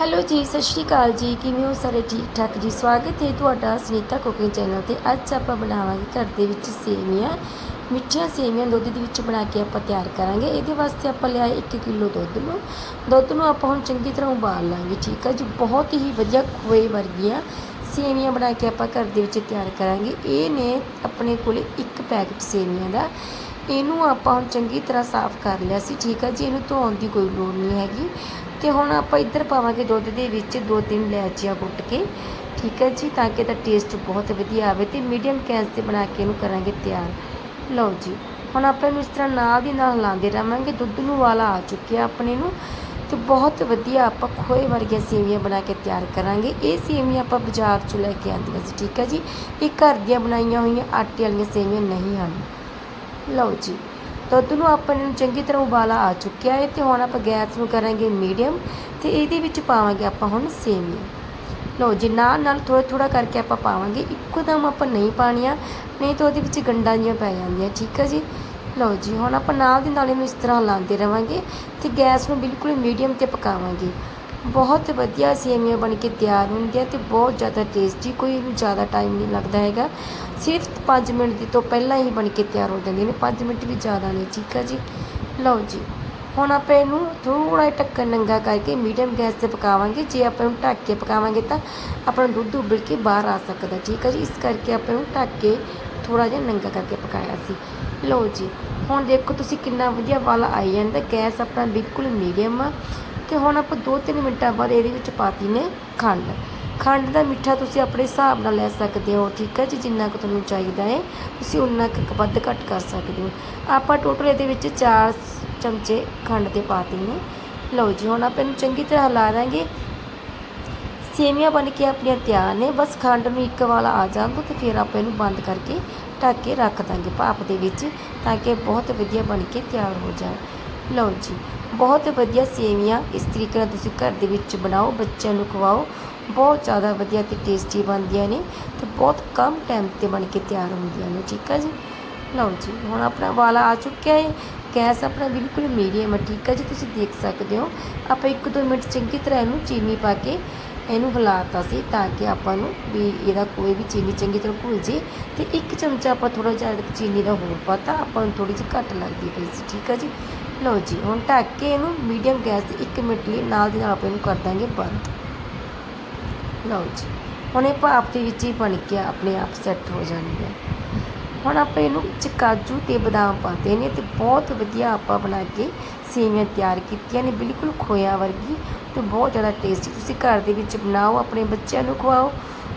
Hello ਜੀ, ਸਤਿ ਸ਼੍ਰੀ ਅਕਾਲ ਜੀ। ਕਿਵੇਂ ਹੋ ਸਾਰੇ ਠੀਕ ਠਾਕ ਜੀ? ਸਵਾਗਤ ਹੈ ਤੁਹਾਡਾ ਸੁਨੀਤਾ ਕੁਕਿੰਗ ਚੈਨਲ ਤੇ। ਅੱਜ ਆਪਾਂ ਬਣਾਵਾਂਗੇ ਘਰ ਦੇ ਵਿੱਚ ਸੇਵੀਆਂ ਮਿੱਠੀਆਂ ਸੇਵੀਆਂ ਦੁੱਧ ਦੇ ਵਿੱਚ ਬਣਾ ਕੇ ਆਪਾਂ ਤਿਆਰ ਕਰਾਂਗੇ। ਇਹਦੇ ਵਾਸਤੇ ਆਪਾਂ ਲਿਆ 1 ਕਿਲੋ ਦੁੱਧ ਨੂੰ। ਦੁੱਧ ਨੂੰ ਆਪਾਂ ਹੁਣ ਚੰਗੀ ਤਰ੍ਹਾਂ ਉਬਾਲ ਲਾਂਗੇ, ਠੀਕ ਹੈ ਜੀ? ਬਹੁਤ ਹੀ ਵਧੀਆ ਖੋਏ ਵਰਗੀਆਂ ਸੇਵੀਆਂ ਬਣਾ ਕੇ ਆਪਾਂ ਘਰ ਦੇ ਵਿੱਚ ਤਿਆਰ ਕਰਾਂਗੇ। ਇਹ ਨੇ ਆਪਣੇ ਕੋਲੇ ਇੱਕ ਪੈਕਟ ਸੇਵੀਆਂ ਦਾ। ਇਹਨੂੰ ਆਪਾਂ ਹੁਣ ਚੰਗੀ ਤਰ੍ਹਾਂ ਸਾਫ਼ ਕਰ ਲਿਆ ਸੀ, ਠੀਕ ਹੈ ਜੀ? ਇਹਨੂੰ ਧੋਣ ਦੀ ਕੋਈ ਲੋੜ ਨਹੀਂ ਹੈਗੀ। ਤੇ ਹੁਣ ਆਪਾਂ ਇੱਧਰ ਪਾਵਾਂਗੇ ਦੁੱਧ ਦੇ ਵਿੱਚ ਦੋ ਤਿੰਨ ਇਲਾਇਚੀਆਂ ਕੁੱਟ ਕੇ, ਠੀਕ ਹੈ ਜੀ, ਤਾਂ ਕਿ ਇਹਦਾ ਟੇਸਟ ਬਹੁਤ ਵਧੀਆ ਆਵੇ ਤੇ ਮੀਡੀਅਮ ਗੈਸ ਤੇ ਬਣਾ ਕੇ ਇਹਨੂੰ ਕਰਾਂਗੇ ਤਿਆਰ। ਲਓ ਜੀ, ਹੁਣ ਆਪਾਂ ਇਹਨੂੰ ਇਸ ਤਰ੍ਹਾਂ ਨਾਲ ਦੀ ਨਾਲ ਲਾਉਂਦੇ ਰਵਾਂਗੇ ਦੁੱਧ ਨੂੰ ਵਾਲਾ ਆ ਚੁੱਕਿਆ ਆਪਣੇ ਨੂੰ ਤੇ ਬਹੁਤ ਵਧੀਆ ਆਪਾਂ ਖੋਏ ਵਰਗੀਆਂ ਸੇਵੀਆਂ ਬਣਾ ਕੇ ਤਿਆਰ ਕਰਾਂਗੇ। ਇਹ ਸੇਵੀਆਂ ਆਪਾਂ ਬਾਜ਼ਾਰ ਚੋਂ ਲੈ ਕੇ ਆਂਦੀਆਂ ਸੀ, ਠੀਕ ਹੈ ਜੀ ਇਹ ਘਰ ਦੀਆਂ ਬਣਾਈਆਂ ਹੋਈਆਂ ਆਟੇ ਵਾਲੀਆਂ ਸੇਵੀਆਂ ਨਹੀਂ ਹਨ। ਲਓ ਜੀ ਦੁੱਧ ਨੂੰ ਆਪਾਂ ਨੂੰ ਚੰਗੀ ਤਰ੍ਹਾਂ ਉਬਾਲਾ ਆ ਚੁੱਕਿਆ ਹੈ ਤੇ ਹੁਣ ਆਪਾਂ ਗੈਸ ਨੂੰ ਕਰਾਂਗੇ ਮੀਡੀਅਮ ਤੇ ਇਹਦੇ ਵਿੱਚ ਪਾਵਾਂਗੇ ਆਪਾਂ ਹੁਣ ਸੇਵੀਆਂ ਲਓ ਜੀ, ਨਾਲ ਨਾਲ ਥੋੜਾ ਥੋੜਾ ਕਰਕੇ ਆਪਾਂ ਪਾਵਾਂਗੇ। ਇੱਕੋ ਦਮ ਆਪਾਂ ਨਹੀਂ ਪਾਣੀਆਂ, ਨਹੀਂ ਤਾਂ ਉਹਦੇ ਵਿੱਚ ਗੰਡਾਂ ਜੀਆਂ ਪੈ ਜਾਂਦੀਆਂ, ਠੀਕ ਹੈ ਜੀ? ਲਓ ਜੀ, ਹੁਣ ਆਪਾਂ ਨਾਲ ਦੀ ਨਾਲ ਇਹਨੂੰ ਇਸ ਤਰ੍ਹਾਂ ਹਿਲਾਉਂਦੇ ਰਵਾਂਗੇ ਤੇ ਗੈਸ ਨੂੰ ਬਿਲਕੁਲ ਮੀਡੀਅਮ ਤੇ ਪਕਾਵਾਂਗੇ। ਬਹੁਤ ਵਧੀਆ ਸੇਵੀਆਂ ਬਣ ਕੇ ਤਿਆਰ ਹੁੰਦੀਆਂ ਤੇ ਬਹੁਤ ਜ਼ਿਆਦਾ ਟੇਸਟੀ ਕੋਈ ਇਹਨੂੰ ਜ਼ਿਆਦਾ ਟਾਈਮ ਨਹੀਂ ਲੱਗਦਾ ਹੈਗਾ। ਸਿਰਫ 5 ਮਿੰਟ ਦੀ ਤੋਂ ਪਹਿਲਾਂ ਹੀ ਬਣ ਕੇ ਤਿਆਰ ਹੋ ਜਾਂਦੀਆਂ ਨੇ। 5 ਮਿੰਟ ਵੀ ਜ਼ਿਆਦਾ ਨਹੀਂ, ਠੀਕ ਆ ਜੀ? ਲਓ ਜੀ, ਹੁਣ ਆਪਾਂ ਇਹਨੂੰ ਥੋੜਾ ਜਿਹਾ ਢੱਕਣ ਨੰਗਾ ਕਰਕੇ ਮੀਡੀਅਮ ਗੈਸ ਤੇ ਪਕਾਵਾਂਗੇ। ਜੇ ਆਪਾਂ ਇਹਨੂੰ ਢੱਕ ਕੇ ਪਕਾਵਾਂਗੇ ਤਾਂ ਆਪਣਾ ਦੁੱਧ ਉਬਲ ਕੇ ਬਾਹਰ ਆ ਸਕਦਾ, ਠੀਕ ਹੈ ਜੀ? ਇਸ ਕਰਕੇ ਆਪਾਂ ਇਹਨੂੰ ਢੱਕ ਕੇ ਥੋੜਾ ਜਿਹਾ ਨੰਗਾ ਕਰਕੇ ਪਕਾਇਆ ਸੀ। ਲਓ ਜੀ, ਹੁਣ ਦੇਖੋ ਤੁਸੀਂ ਕਿੰਨਾ ਵਧੀਆ ਵਾਲਾ ਆਈ ਜਾਂਦਾ। ਗੈਸ ਆਪਣਾ ਬਿਲਕੁਲ ਮੀਡੀਅਮ ਆ। ਤੇ ਹੁਣ ਆਪਾਂ 2-3 ਮਿੰਟਾਂ ਬਾਅਦ ਇਹਦੇ ਵਿੱਚ ਪਾਤੀ ਨੇ ਖੰਡ। ਖੰਡ ਦਾ ਮਿੱਠਾ ਤੁਸੀਂ ਆਪਣੇ ਹਿਸਾਬ ਨਾਲ ਲੈ ਸਕਦੇ ਹੋ, ਠੀਕ ਹੈ ਜੀ? ਜਿੰਨਾ ਕੁ ਤੁਹਾਨੂੰ ਚਾਹੀਦਾ ਹੈ, ਤੁਸੀਂ ਉਨਾ ਕੁ ਵੱਧ ਘੱਟ ਕਰ ਸਕਦੇ ਹੋ। ਆਪਾਂ ਟੋਟਲ ਇਹਦੇ ਵਿੱਚ 4 ਚਮਚੇ ਖੰਡ ਦੇ ਪਾਤੀ ਨੇ ਲਓ ਜੀ, ਹੁਣ ਆਪਾਂ ਇਹਨੂੰ ਚੰਗੀ ਤਰ੍ਹਾਂ ਹਿਲਾ ਦਾਂਗੇ। ਸੇਵੀਆਂ ਬਣ ਕੇ ਆਪਣੀਆਂ ਤਿਆਰ ਨੇ, ਬਸ ਖੰਡ ਨੂੰ ਇੱਕ ਵਾਲਾ ਆ ਜਾਣ ਤੋਂ ਤੇ ਫਿਰ ਆਪਾਂ ਇਹਨੂੰ ਬੰਦ ਕਰਕੇ ਢੱਕ ਕੇ ਰੱਖ ਦਾਂਗੇ ਭਾਪ ਦੇ ਵਿੱਚ, ਤਾਂ ਕਿ ਬਹੁਤ ਵਧੀਆ ਬਣ ਕੇ ਤਿਆਰ ਹੋ ਜਾਣ। ਲਓ ਜੀ ਬਹੁਤ ਵਧੀਆ ਸੇਵੀਆਂ ਇਸ ਤਰੀਕੇ ਨਾਲ ਤੁਸੀਂ ਘਰ ਦੇ ਵਿੱਚ ਬਣਾਓ, ਬੱਚਿਆਂ ਨੂੰ ਖਵਾਓ। ਬਹੁਤ ਜ਼ਿਆਦਾ ਵਧੀਆ ਤੇ ਟੇਸਟੀ ਬਣਦੀਆਂ ਨੇ ਤੇ ਬਹੁਤ ਕਮ ਟਾਈਮ ਤੇ ਬਣ ਕੇ ਤਿਆਰ ਹੁੰਦੀਆਂ ਨੇ, ਠੀਕ ਆ ਜੀ? ਲਓ ਜੀ, ਹੁਣ ਆਪਣਾ ਵਾਲਾ ਆ ਚੁੱਕਿਆ ਹੈ ਗੈਸ ਆਪਣਾ ਬਿਲਕੁਲ ਮੀਡੀਅਮ ਹੈ ਠੀਕ ਆ ਜੀ? ਤੁਸੀਂ ਦੇਖ ਸਕਦੇ ਹੋ। ਆਪਾਂ 1-2 ਮਿੰਟ ਚੰਗੀ ਤਰ੍ਹਾਂ ਇਹਨੂੰ ਚੀਨੀ ਪਾ ਕੇ ਇਹਨੂੰ ਹਿਲਾਤਾ ਸੀ ਤਾਂ ਕਿ ਆਪਾਂ ਨੂੰ ਵੀ ਇਹਦਾ ਕੋਈ ਵੀ ਚੀਨੀ ਚੰਗੀ ਤਰ੍ਹਾਂ ਭੁੱਲ ਜੇ ਤੇ ਇੱਕ ਚਮਚਾ ਆਪਾਂ ਥੋੜਾ ਜਿਹਾ ਚੀਨੀ ਦਾ ਹੋਰ ਪਾਤਾ, ਆਪਾਂ ਨੂੰ ਥੋੜੀ ਜਿਹੀ ਘੱਟ ਲੱਗਦੀ ਪਈ ਸੀ, ਠੀਕ ਆ ਜੀ? ਲਓ ਜੀ, ਹੁਣ ਢੱਕ ਕੇ ਇਹਨੂੰ ਮੀਡੀਅਮ ਗੈਸ ਤੇ 1 ਮਿੰਟ ਲਈ ਨਾਲ ਦੀ ਨਾਲ ਆਪਾਂ ਇਹਨੂੰ ਕਰ ਦਾਂਗੇ ਬੰਦ। ਲਓ ਜੀ, ਹੁਣ ਇਹ ਭਾਪ ਦੇ ਵਿੱਚ ਹੀ ਬਣ ਕੇ ਆਪਣੇ ਆਪ ਸੈੱਟ ਹੋ ਜਾਣਗੇ। ਹੁਣ ਆਪਾਂ ਇਹਨੂੰ ਵਿੱਚ ਕਾਜੂ ਤੇ ਬਦਾਮ ਪਾਤੇ ਨੇ ਤੇ ਬਹੁਤ ਵਧੀਆ ਆਪਾਂ ਬਣਾ ਕੇ ਸੇਵੀਆਂ ਤਿਆਰ ਕੀਤੀਆਂ ਨੇ, ਬਿਲਕੁਲ ਖੋਇਆ ਵਰਗੀ ਤੇ ਬਹੁਤ ਜ਼ਿਆਦਾ ਟੇਸਟੀ ਤੁਸੀਂ ਘਰ ਦੇ ਵਿੱਚ ਬਣਾਓ, ਆਪਣੇ ਬੱਚਿਆਂ ਨੂੰ ਖਵਾਓ,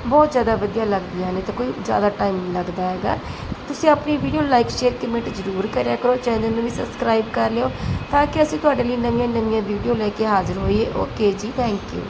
ਬਹੁਤ ਜ਼ਿਆਦਾ ਵਧੀਆ ਲੱਗਦੀਆਂ ਨੇ ਤੇ ਕੋਈ ਜ਼ਿਆਦਾ ਟਾਈਮ ਨਹੀਂ ਲੱਗਦਾ ਹੈਗਾ। ਤੁਸੀਂ ਆਪਣੀ ਵੀਡੀਓ ਲਾਈਕ ਸ਼ੇਅਰ ਕਮੈਂਟ ਜ਼ਰੂਰ ਕਰਿਆ ਕਰੋ ਚੈਨਲ ਨੂੰ ਵੀ ਸਬਸਕ੍ਰਾਈਬ ਕਰ ਲਿਓ ਤਾਂ ਕਿ ਅਸੀਂ ਤੁਹਾਡੇ ਲਈ ਨਵੀਆਂ ਨਵੀਆਂ ਵੀਡੀਓ ਲੈ ਕੇ ਹਾਜ਼ਰ ਹੋਈਏ। ਓਕੇ ਜੀ ਥੈਂਕ ਯੂ